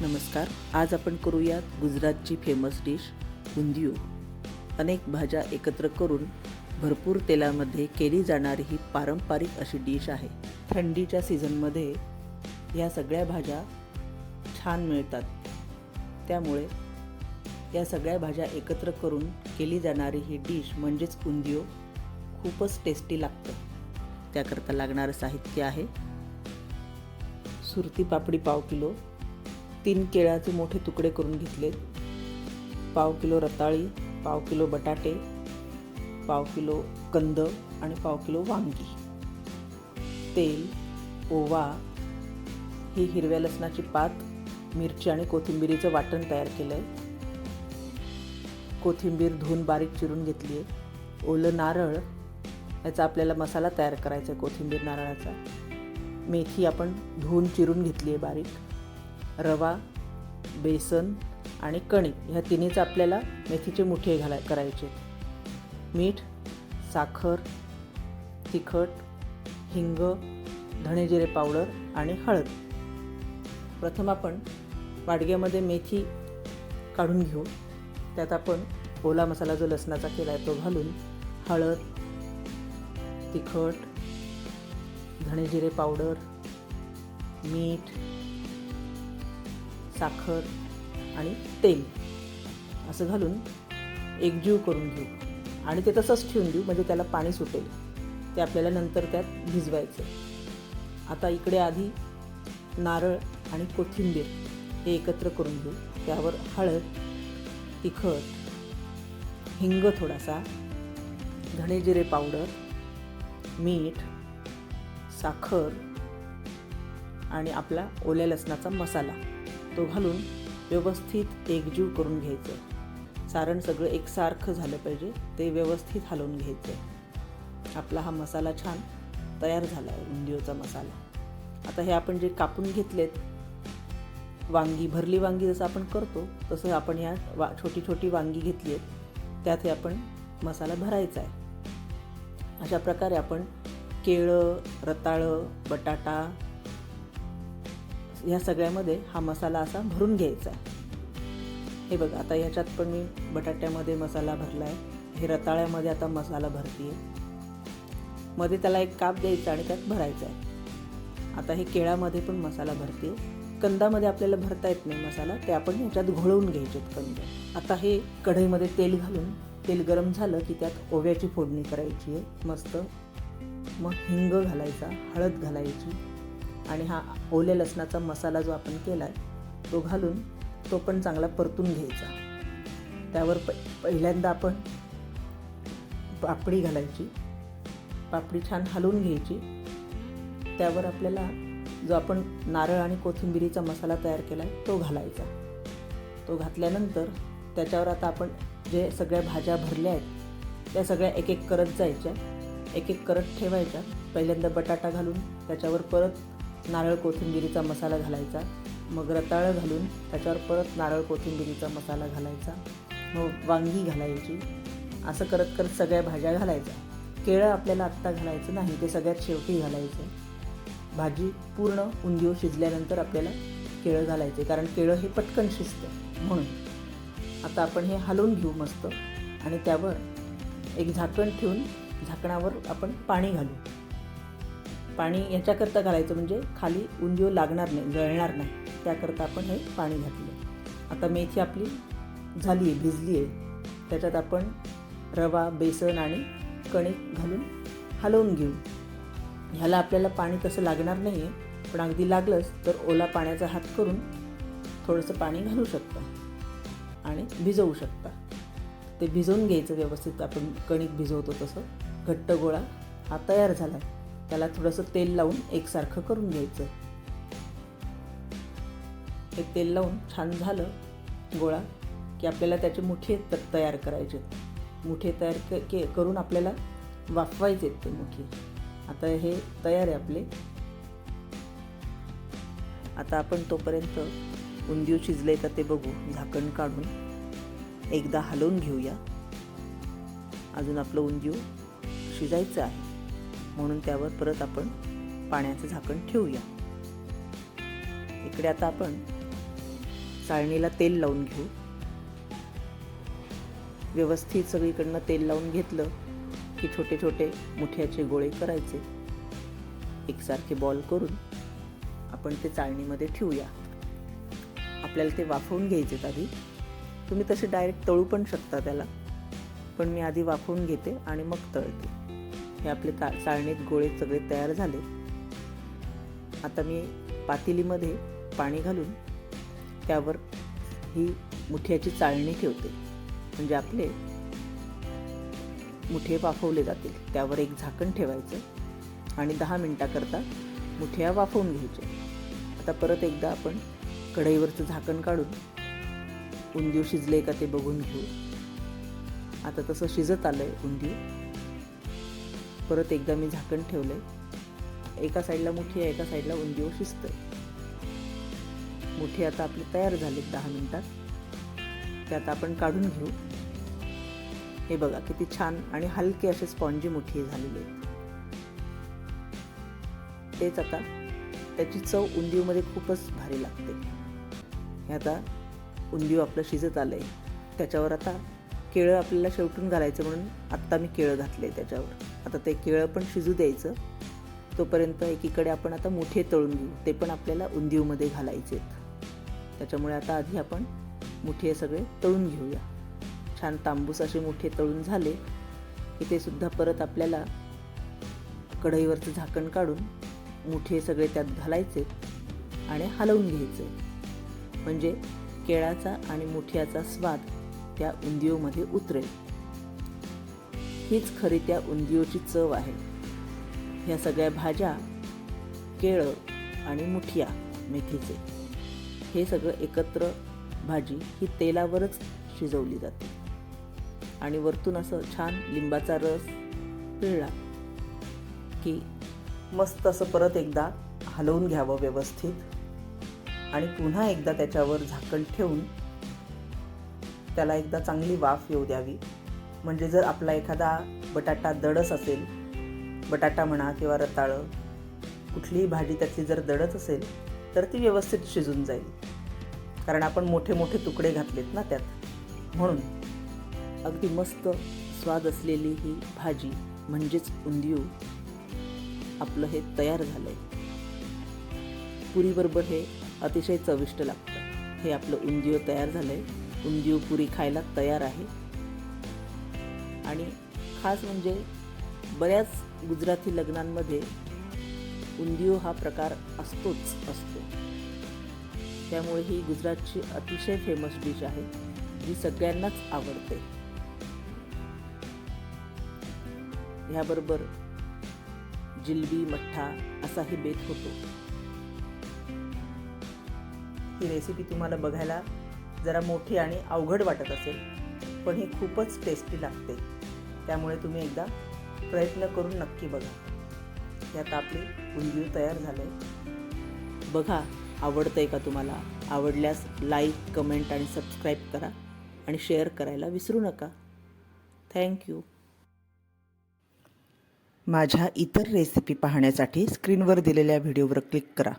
नमस्कार आज आपण करूया गुजरातची फेमस डिश उंदियू अनेक भाज्या एकत्र करून भरपूर तेलामध्ये केली जाणारी ही पारंपरिक अशी डिश आहे. थंडीच्या सीझनमध्ये ह्या सगळ्या भाज्या छान मिळतात. त्यामुळे या सगळ्या भाज्या एकत्र करून केली जाणारी ही डिश म्हणजेच उंदियो खूपच टेस्टी लागतं. त्याकरता लागणारं साहित्य आहे. सुरती पापडी पाव किलो तीन केळ्याचे मोठे तुकडे करून घेतले. पाव किलो रताळी पाव किलो बटाटे पाव किलो कंद आणि पाव किलो वांगी. तेल ओवा ही हिरव्या लसणाची पात मिरची आणि कोथिंबिरीचं वाटण तयार केलं आहे कोथिंबीर धुवून बारीक चिरून घेतली आहे ओलं नारळ याचा आपल्याला मसाला तयार करायचा आहे कोथिंबीर नारळाचा. मेथी आपण धुवून चिरून घेतली आहे बारीक. रवा बेसन आणि कणिक ह्या तिन्हीचं आपल्याला मेथीचे मुठे घालाय करायचे. मीठ साखर तिखट हिंग धणेजिरे पावडर आणि हळद. प्रथम आपण वाडग्यामध्ये मेथी काढून घेऊ. त्यात आपण ओला मसाला जो लसणाचा केला आहे तो घालून हळद तिखट धणेजिरे पावडर मीठ साखर आणि तेल असं घालून एकजीव करून घेऊ. आणि ते तसंच ठेवून देऊ म्हणजे त्याला पाणी सुटेल. ते आपल्याला नंतर त्यात भिजवायचं. आता इकडे आधी नारळ आणि कोथिंबीर हे एकत्र करून घेऊ. त्यावर हळद तिखट हिंग थोडासा धणेजिरे पावडर मीठ साखर आणि आपला ओल्या लसणाचा मसाला. तो घालून व्यवस्थित एकजीव करून घ्यायचं. आहे सारण सगळं एकसारखं झालं पाहिजे ते व्यवस्थित हलवून घ्यायचं. आहे आपला हा मसाला छान तयार झाला आहे उंदिओचा मसाला. आता हे आपण जे कापून घेतलेत वांगी भरली वांगी जसं आपण करतो तसं आपण ह्या वा छोटी छोटी वांगी घेतली आहेत त्यात हे आपण मसाला भरायचा आहे. अशा प्रकारे आपण केळं रताळं बटाटा ह्या सगळ्यामध्ये हा मसाला असा भरून घ्यायचा आहे. हे बघा आता ह्याच्यात पण मी बटाट्यामध्ये मसाला भरला आहे हे रताळ्यामध्ये आता मसाला भरते मध्ये त्याला एक काप द्यायचा आणि त्यात भरायचा आहे. आता हे केळामध्ये पण मसाला भरते कंदामध्ये आपल्याला भरता येत नाही मसाला ते आपण ह्याच्यात घोळवून घ्यायचे कंद. आता हे कढईमध्ये तेल घालून तेल गरम झालं की त्यात ओव्याची फोडणी करायची आहे मस्त. मग हिंग घालायचा हळद घालायची. आणि हा ओल्या लसणाचा मसाला जो आपण केला आहे तो घालून तो पण चांगला परतून घ्यायचा. त्यावर प पहिल्यांदा आपण पापडी घालायची. पापडी छान हलवून घ्यायची. त्यावर आपल्याला जो आपण नारळ आणि कोथिंबिरीचा मसाला तयार केला आहे तो घालायचा. तो घातल्यानंतर त्याच्यावर आता आपण जे सगळ्या भाज्या भरल्या आहेत त्या सगळ्या एक एक करत जायच्या. एक एक करत ठेवायच्या. पहिल्यांदा बटाटा घालून त्याच्यावर परत नारळ कोथिंबिरीचा मसाला घालायचा. मग रताळं घालून त्याच्यावर परत नारळ कोथिंबिरीचा मसाला घालायचा. मग वांगी घालायची. असं करत करत सगळ्या भाज्या घालायच्या. केळं आपल्याला आत्ता घालायचं नाही ते सगळ्यात शेवटी घालायचं. भाजी पूर्ण उंदीव शिजल्यानंतर आपल्याला केळं घालायचे कारण केळं हे पटकन शिजतं म्हणून. आता आपण हे हलवून घेऊ मस्त. आणि त्यावर एक झाकण ठेवून झाकणावर आपण पाणी घालू. पाणी याच्याकरता घालायचं म्हणजे खाली उंदीव लागणार नाही जळणार नाही. त्याकरता आपण हे पाणी घातलं. आता मेथी आपली झाली आहे भिजली आहे. त्याच्यात आपण रवा बेसन आणि कणिक घालून हलवून घेऊ. ह्याला आपल्याला पाणी तसं लागणार नाही आहे पण अगदी लागलंच तर ओला पाण्याचा हात करून थोडंसं पाणी घालू शकता आणि भिजवू शकता. ते भिजवून घ्यायचं व्यवस्थित आपण कणिक भिजवतो तसं. घट्ट गोळा हा तयार झाला. त्याला थोडंसं तेल लावून एकसारखं करून घ्यायचं. हे तेल लावून छान झालं गोळा की आपल्याला त्याचे मुठे तयार करायचे. मुठे तयार क के करून आपल्याला वाफवायचे ते मुठे. आता हे तयार आहे आपले. आता आपण तोपर्यंत उंदीव शिजले का ते बघू झाकण काढून एकदा हलवून घेऊया. अजून आपलं उंदीव शिजायचं आहे. म्हणून त्यावर परत आपण पाण्याचं झाकण ठेवूया. इकडे आता आपण चाळणीला तेल लावून घेऊ. व्यवस्थित सगळीकडनं तेल लावून घेतलं की छोटे छोटे मुठ्याचे गोळे करायचे. एकसारखे बॉल करून आपण ते चाळणीमध्ये ठेवूया. आपल्याला ते वाफवून घ्यायचे आधी. तुम्ही तसे डायरेक्ट तळू पण शकता त्याला. पण मी आधी वाफवून घेते आणि मग तळते. हे आपले ता चाळणीत गोळे सगळे तयार झाले. आता मी पातेलीमध्ये पाणी घालून त्यावर ही मुठ्याची चाळणी ठेवते. म्हणजे आपले मुठे वाफवले जातील. त्यावर एक झाकण ठेवायचं आणि दहा मिनटाकरता मुठ्या वाफवून घ्यायच्या. आता परत एकदा आपण कढईवरचं झाकण काढून उंदीव शिजले का ते बघून घेऊ. आता तसं शिजत आलं आहे उंदीव. परत एकदा मी झाकण ठेवलंय. एका साईडला मुठी आहे एका साईडला उंदीव शिजतं मुठी आता आपली तयार झाली दहा मिनिटात. ते आता आपण काढून घेऊ. हे बघा किती छान आणि हलके असे स्पॉन्जी मुठी झालेली आहे तेच आता त्याची चव उंदीवमध्ये खूपच भारी लागते. हे आता उंदीव आपलं शिजत आलंय. त्याच्यावर आता केळं आपल्याला शेवटून घालायचं म्हणून आत्ता मी केळं घातले त्याच्यावर. आता ते केळं पण शिजू द्यायचं. तोपर्यंत एकीकडे आपण आता मोठे तळून घेऊ. ते पण आपल्याला उंदीवमध्ये घालायचे त्याच्यामुळे आता आधी आपण मुठे सगळे तळून घेऊया. छान तांबूस असे मोठे तळून झाले की ते सुद्धा परत आपल्याला कढईवरचं झाकण काढून मुठे सगळे त्यात घालायचे आणि हलवून घ्यायचे. म्हणजे केळाचा आणि मुठ्याचा स्वाद त्या उंदिओमध्ये उतरेल. हीच खरी त्या उंदिओची चव आहे. ह्या सगळ्या भाज्या केळं आणि मुठिया मेथीचे. हे सगळं एकत्र भाजी ही तेलावरच शिजवली जाते. आणि वरतून असं छान लिंबाचा रस पिळला की मस्त असं परत एकदा हलवून घ्यावं व्यवस्थित. आणि पुन्हा एकदा त्याच्यावर झाकण ठेवून त्याला एकदा चांगली वाफ येऊ द्यावी. म्हणजे जर आपला एखादा बटाटा दडस असेल बटाटा म्हणा किंवा रताळं कुठलीही भाजी त्यातली जर दडत असेल तर ती व्यवस्थित शिजून जाईल. कारण आपण मोठे मोठे तुकडे घातलेत ना त्यात. म्हणून अगदी मस्त स्वाद असलेली ही भाजी म्हणजेच उंदियू आपलं हे तयार झालं आहे पुरीबरोबर हे अतिशय चविष्ट लागतं. हे आपलं उंदियो तयार झालं आहे उंदीव पुरी खायला तयार आहे. आणि खास म्हणजे बऱ्याच गुजराती लग्नांमध्ये उंदीव हा प्रकार असतोच असतो. त्यामुळे ही गुजरातची अतिशय फेमस डिश आहे जी सगळ्यांनाच आवडते. ह्याबरोबर जिलबी मठ्ठा असाही बेत होतो. ही रेसिपी तुम्हाला बघायला जरा मोठी आणि अवघड वाटत असेल पण ही खूपच टेस्टी लागते. त्यामुळे तुम्ही एकदा प्रयत्न करून नक्की बघा. यात आपली उंदीव तयार झालं आहे बघा आवडतं आहे का तुम्हाला? आवडल्यास लाईक कमेंट आणि सबस्क्राईब करा आणि शेअर करायला विसरू नका. थँक्यू माझ्या इतर रेसिपी पाहण्यासाठी स्क्रीनवर दिलेल्या व्हिडिओवर क्लिक करा.